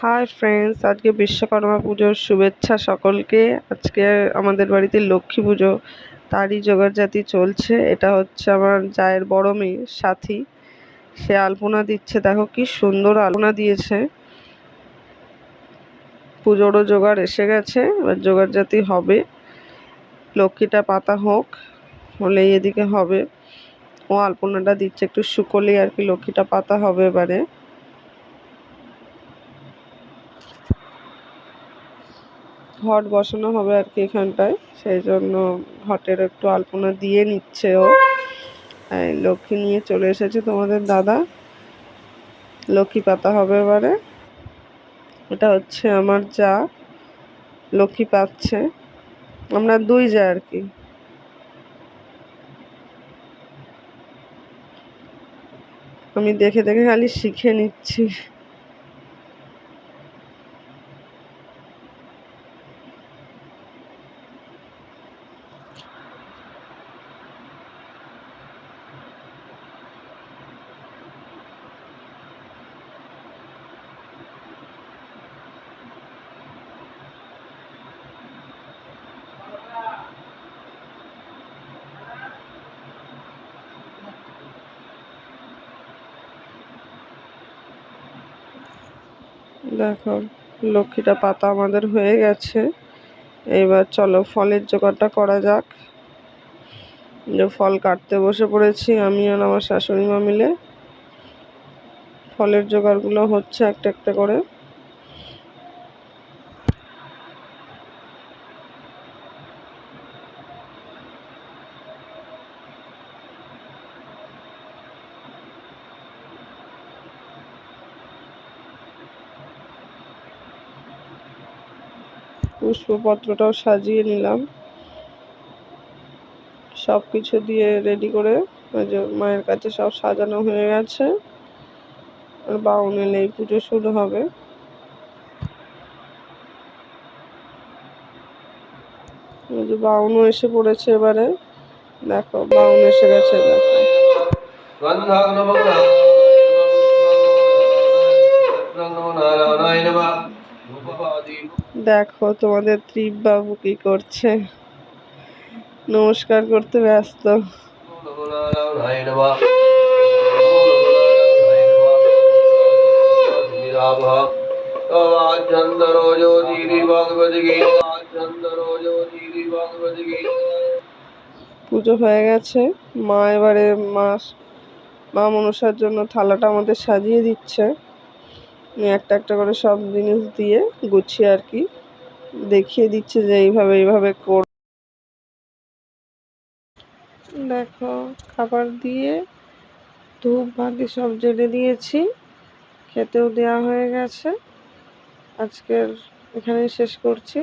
Hi friends আজকে বিশ্বকর্মা পুজোর শুভেচ্ছা সকলকে। আজকে আমাদের বাড়িতে লক্ষ্মী পুজো, তারই জোগাড়জাতি চলছে। এটা হচ্ছে আমার জায়ের বড় মেয়ে সাথী। সে আলপনা দিচ্ছে, দেখো কি সুন্দর আলপনা দিয়েছে। পুজোরও জোগাড় এসে গেছে, এবার জোগাড়জাতি হবে। লক্ষ্মীটা পাতা হোক, হলেই এদিকে হবে। ও আলপনাটা দিচ্ছে, একটু শুকোলেই আর কি লক্ষ্মীটা পাতা হবে এবারে। ঘট বসানো হবে আর কি এখানটায়। সেই জন্য ঘটের একটু আলপনা দিয়ে নিচ্ছে ও। লক্ষ্মী নিয়ে চলে এসেছে তোমাদের দাদা। লক্ষ্মী পাতা হবে এবারে। এটা হচ্ছে আমার যা। লক্ষ্মী পাচ্ছে। আমরা দুই যা আর কি। আমি দেখে দেখে খালি শিখে নিচ্ছি। দেখো, লক্ষ্মীটা পাতা আমাদের হয়ে গেছে। এবার চলো, ফলের জোগাড়টা করা যাক। যে ফল কাটতে বসে পড়েছি আমি আর আমার শাশুড়ি মা মিলে। ফলের জোগাড়গুলো হচ্ছে একটা একটা করে। পুষ্পপত্রটাও সাজিয়ে নিলাম সব কিছু দিয়ে রেডি করে ওই যে মায়ের কাছে সব সাজানো হয়ে গেছে আর বাউন এলেই পুজো শুরু হবে যে বাউনও এসে পড়েছে এবারে দেখো বাউন এসে গেছে দেখো দেখো তোমাদের ত্রিপ বাবু কি করছে। নমস্কার করতে ব্যস্ত। পুজো হয়ে গেছে। মা এবারে মা মা মনসার জন্য থালাটা আমাদের সাজিয়ে দিচ্ছে। একটা একটা করে সব জিনিস দিয়ে গুছিয়ে আর কি দেখিয়ে দিচ্ছে যে এইভাবে এইভাবে কর দেখো, খাবার দিয়ে ধূপ বাতি সব জেলে দিয়েছি। খেতেও দেওয়া হয়ে গেছে। আজকের এখানেই শেষ করছি।